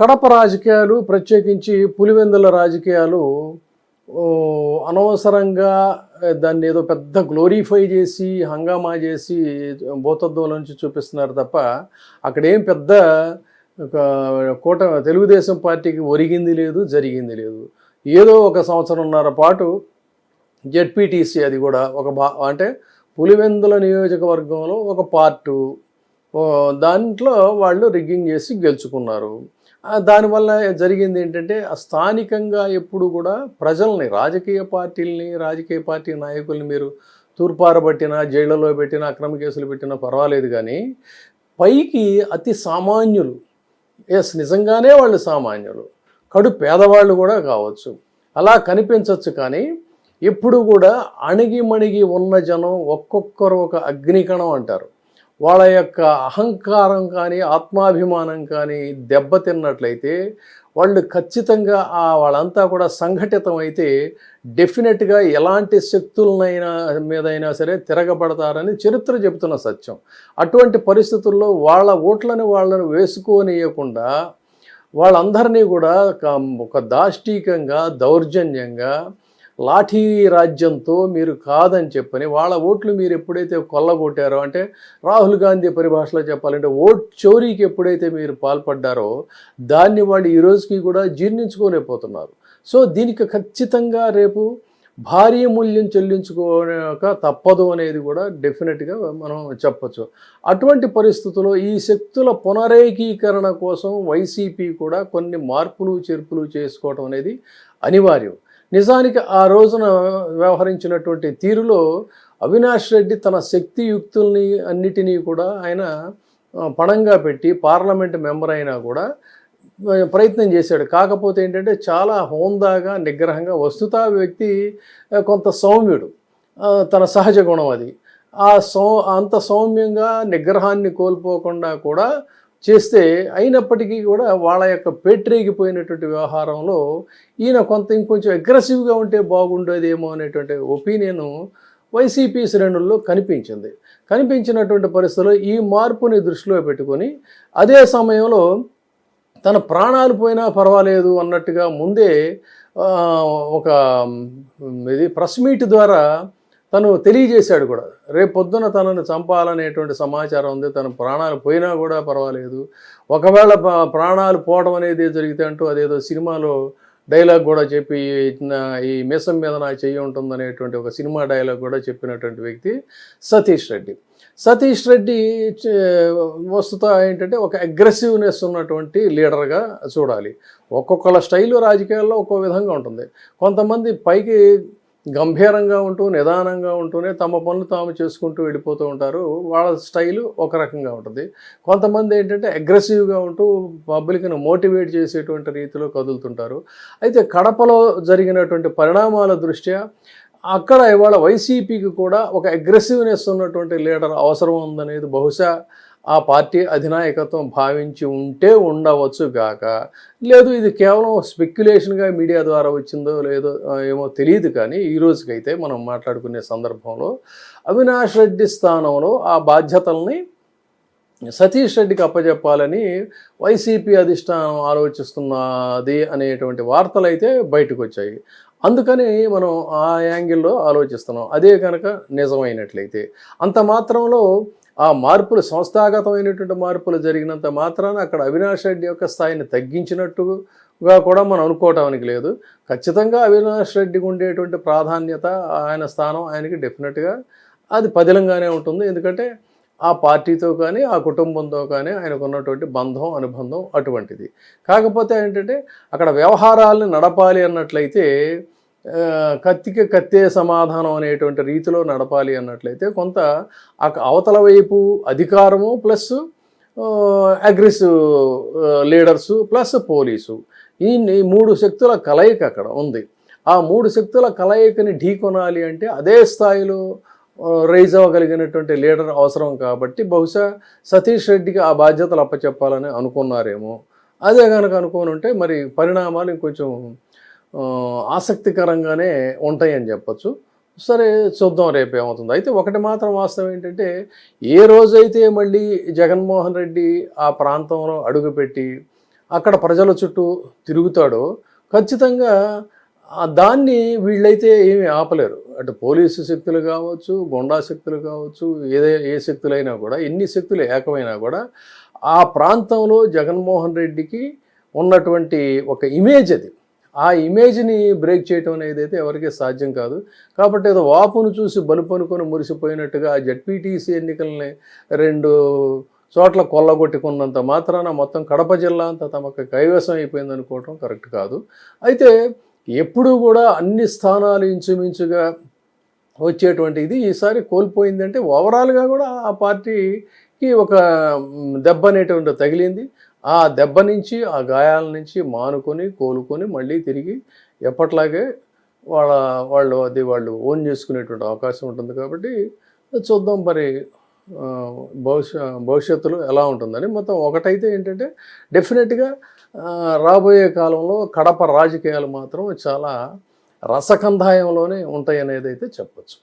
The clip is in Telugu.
కడప రాజకీయాలు ప్రత్యేకించి పులివెందుల రాజకీయాలు అనవసరంగా దాన్ని ఏదో పెద్ద గ్లోరిఫై చేసి హంగామా చేసి భూతత్వం నుంచి చూపిస్తున్నారు తప్ప అక్కడేం పెద్ద ఒక కూట తెలుగుదేశం పార్టీకి ఒరిగింది లేదు జరిగింది లేదు. ఏదో ఒక సంవత్సరంన్నర పాటు జెడ్పీటీసీ అది కూడా ఒక బా అంటే పులివెందుల నియోజకవర్గంలో ఒక పార్టు దాంట్లో వాళ్ళు రిగ్గింగ్ చేసి గెలుచుకున్నారు. దానివల్ల జరిగింది ఏంటంటే ఆ స్థానికంగా ఎప్పుడు కూడా ప్రజల్ని రాజకీయ పార్టీల్ని రాజకీయ పార్టీ నాయకుల్ని మీరు తూర్పారబట్టినా జైళ్ళలో పెట్టినా అక్రమ కేసులు పెట్టినా పర్వాలేదు కానీ పైకి అతి సామాన్యులు ఎస్ నిజంగానే వాళ్ళు సామాన్యులు కడు పేదవాళ్ళు కూడా కావచ్చు. అలా కనిపించవచ్చు కానీ ఎప్పుడు కూడా అణిగిమణిగి ఉన్న జనం ఒక్కొక్కరు ఒక అగ్నికణం అంటారు. వాళ్ళ యొక్క అహంకారం కానీ ఆత్మాభిమానం కానీ దెబ్బతిన్నట్లయితే వాళ్ళు ఖచ్చితంగా ఆ వాళ్ళంతా కూడా సంఘటితం అయితే డెఫినెట్గా ఎలాంటి శక్తులనైనా మీదైనా సరే తిరగబడతారని చరిత్ర చెబుతున్న సత్యం. అటువంటి పరిస్థితుల్లో వాళ్ళ ఓట్లను వాళ్ళను వేసుకోనియకుండా వాళ్ళందరినీ కూడా ఒక- ఒక దాష్టీకంగా దౌర్జన్యంగా లాఠీ రాజ్యంతో మీరు కాదని చెప్పని వాళ్ళ ఓట్లు మీరు ఎప్పుడైతే కొల్లగొట్టారో అంటే రాహుల్ గాంధీ పరిభాషలో చెప్పాలంటే ఓట్ చోరీకి ఎప్పుడైతే మీరు పాల్పడ్డారో దాన్ని వాళ్ళు ఈ రోజుకి కూడా జీర్ణించుకోలేకపోతున్నారు. సో దీనికి ఖచ్చితంగా రేపు భారీ మూల్యం చెల్లించుకోక తప్పదు అనేది కూడా డెఫినెట్గా మనం చెప్పొచ్చు. అటువంటి పరిస్థితుల్లో ఈ శక్తుల పునరేకీకరణ కోసం వైసీపీ కూడా కొన్ని మార్పులు చేర్పులు చేసుకోవడం అనేది అనివార్యం. నిజానికి ఆ రోజున వ్యవహరించినటువంటి తీరులో అవినాష్ రెడ్డి తన శక్తియుక్తుల్ని అన్నిటినీ కూడా ఆయన పణంగా పెట్టి పార్లమెంట్ మెంబర్ అయినా కూడా ప్రయత్నం చేశాడు. కాకపోతే ఏంటంటే చాలా హోందాగా నిగ్రహంగా వస్తుతా వ్యక్తి కొంత సౌమ్యుడు. తన సహజ గుణం అది. ఆ సౌ అంత సౌమ్యంగా నిగ్రహాన్ని కోల్పోకుండా కూడా చేస్తే అయినప్పటికీ కూడా వాళ్ళ యొక్క పేట్రేగిపోయినటువంటి వ్యవహారంలో ఈయన కొంత ఇంకొంచెం అగ్రెసివ్గా ఉంటే బాగుండేదేమో అనేటువంటి ఒపీనియన్ వైసీపీ శ్రేణుల్లో కనిపించింది. కనిపించినటువంటి పరిస్థితుల్లో ఈ మార్పుని దృష్టిలో పెట్టుకొని అదే సమయంలో తన ప్రాణాలు పోయినా పర్వాలేదు అన్నట్టుగా ముందే ఒక ఇది ప్రెస్ మీట్ ద్వారా తను తెలియజేశాడు కూడా. రేపు పొద్దున తనను చంపాలనేటువంటి సమాచారం ఉంది. తన ప్రాణాలు పోయినా కూడా పర్వాలేదు. ఒకవేళ ప్రాణాలు పోవడం అనేది జరిగితే అంటూ అదేదో సినిమాలో డైలాగ్ కూడా చెప్పి నా ఈ మీసం మీద నా చెయ్యి ఉంటుందనేటువంటి ఒక సినిమా డైలాగ్ కూడా చెప్పినటువంటి వ్యక్తి సతీష్ రెడ్డి. సతీష్ రెడ్డి చే- వస్తుత ఏంటంటే ఒక అగ్రెసివ్నెస్ ఉన్నటువంటి లీడర్గా చూడాలి. ఒక్కొక్కళ్ళ స్టైలు రాజకీయాల్లో ఒక్కో విధంగా ఉంటుంది. కొంతమంది పైకి గంభీరంగా ఉంటూ నిదానంగా ఉంటూనే తమ పనులు తాము చేసుకుంటూ వెళ్ళిపోతూ ఉంటారు. వాళ్ళ స్టైలు ఒక రకంగా ఉంటుంది. కొంతమంది ఏంటంటే అగ్రెసివ్గా ఉంటూ పబ్లిక్ని మోటివేట్ చేసేటువంటి రీతిలో కదులుతుంటారు. అయితే కడపలో జరిగినటువంటి పరిణామాల దృష్ట్యా అక్కడ ఇవాళ వైసీపీకి కూడా ఒక అగ్రెసివ్నెస్ ఉన్నటువంటి లీడర్ అవసరం ఉందనేది బహుశా ఆ పార్టీ అధినాయకత్వం భావించి ఉంటే ఉండవచ్చు గాక. లేదు ఇది కేవలం స్పెక్యులేషన్గా మీడియా ద్వారా వచ్చిందో లేదో ఏమో తెలియదు కానీ ఈ రోజుకైతే మనం మాట్లాడుకునే సందర్భంలో అవినాష్ రెడ్డి స్థానంలో ఆ బాధ్యతల్ని సతీష్ రెడ్డికి అప్పచెప్పాలని వైసీపీ అధిష్టానం ఆలోచిస్తున్నది అనేటువంటి వార్తలు అయితే బయటకు వచ్చాయి అందుకని మనం ఆ యాంగిల్లో ఆలోచిస్తున్నాం. అదే కనుక నిజమైనట్లయితే అంత మాత్రంలో ఆ మార్పులు సంస్థాగతమైనటువంటి మార్పులు జరిగినంత మాత్రాన అక్కడ అవినాష్ రెడ్డి యొక్క స్థాయిని తగ్గించినట్టుగా కూడా మనం అనుకోవటానికి లేదు. ఖచ్చితంగా అవినాష్ రెడ్డికి ఉండేటువంటి ప్రాధాన్యత ఆయన స్థానం ఆయనకి డెఫినెట్గా అది పదిలంగానే ఉంటుంది. ఎందుకంటే ఆ పార్టీతో కానీ ఆ కుటుంబంతో కానీ ఆయనకు ఉన్నటువంటి బంధం అనుబంధం అటువంటిది. కాకపోతే ఏంటంటే అక్కడ వ్యవహారాలను నడపాలి అన్నట్లయితే కత్తికి కత్తే సమాధానం అనేటువంటి రీతిలో నడపాలి అన్నట్లయితే కొంత అవతల వైపు అధికారము plus aggressive leaders plus police. ఈ ఈ మూడు శక్తుల కలయిక అక్కడ ఉంది. ఆ మూడు శక్తుల కలయికని ఢీకొనాలి అంటే అదే స్థాయిలో రైజ్ అవ్వగలిగినటువంటి లీడర్ అవసరం కాబట్టి బహుశా సతీష్ రెడ్డికి ఆ బాధ్యతలు అప్పచెప్పాలని అనుకున్నారేమో. అదే కనుక అనుకోని ఉంటే మరి పరిణామాలు ఇంకొంచెం ఆసక్తికరంగానే ఉంటాయని చెప్పచ్చు. సరే చూద్దాం రేపు ఏమవుతుంది. అయితే ఒకటి మాత్రం వాస్తవం ఏంటంటే ఏ రోజైతే మళ్ళీ జగన్మోహన్ రెడ్డి ఆ ప్రాంతంలో అడుగుపెట్టి అక్కడ ప్రజల చుట్టూ తిరుగుతాడో ఖచ్చితంగా దాన్ని వీళ్ళైతే ఏమీ ఆపలేరు. అంటే పోలీసు శక్తులు కావచ్చు గుండా శక్తులు కావచ్చు ఏదే ఏ శక్తులైనా కూడా ఎన్ని శక్తులు ఏకమైనా కూడా ఆ ప్రాంతంలో జగన్మోహన్ రెడ్డికి ఉన్నటువంటి ఒక ఇమేజ్ అది. ఆ ఇమేజ్ని బ్రేక్ చేయటం అనేది అయితే ఎవరికీ సాధ్యం కాదు. కాబట్టి ఏదో వాపును చూసి బలుపు అనుకుని మురిసిపోయినట్టుగా జడ్పీటీసీ ఎన్నికల్ని రెండు చోట్ల కొల్లగొట్టుకున్నంత మాత్రాన మొత్తం కడప జిల్లా అంతా తమకు కైవసం అయిపోయింది అనుకోవటం కరెక్ట్ కాదు. అయితే ఎప్పుడూ కూడా అన్ని స్థానాలు ఇంచుమించుగా వచ్చేటువంటి ఇది ఈసారి కోల్పోయిందంటే ఓవరాల్గా కూడా ఆ పార్టీకి ఒక దెబ్బ అనేటువంటి తగిలింది. ఆ దెబ్బ నుంచి ఆ గాయాల నుంచి మానుకొని కోలుకొని మళ్ళీ తిరిగి ఎప్పట్లాగే వాళ్ళ వాళ్ళు అది వాళ్ళు ఓన్ చేసుకునేటువంటి అవకాశం ఉంటుంది కాబట్టి చూద్దాం. మరి భవిష్య భవిష్యత్తులో ఎలా ఉంటుందని. మొత్తం ఒకటైతే ఏంటంటే డెఫినెట్గా రాబోయే కాలంలో కడప రాజకీయాలు మాత్రం చాలా రసకంధాయంలోనే ఉంటాయి అనేది అయితే చెప్పచ్చు.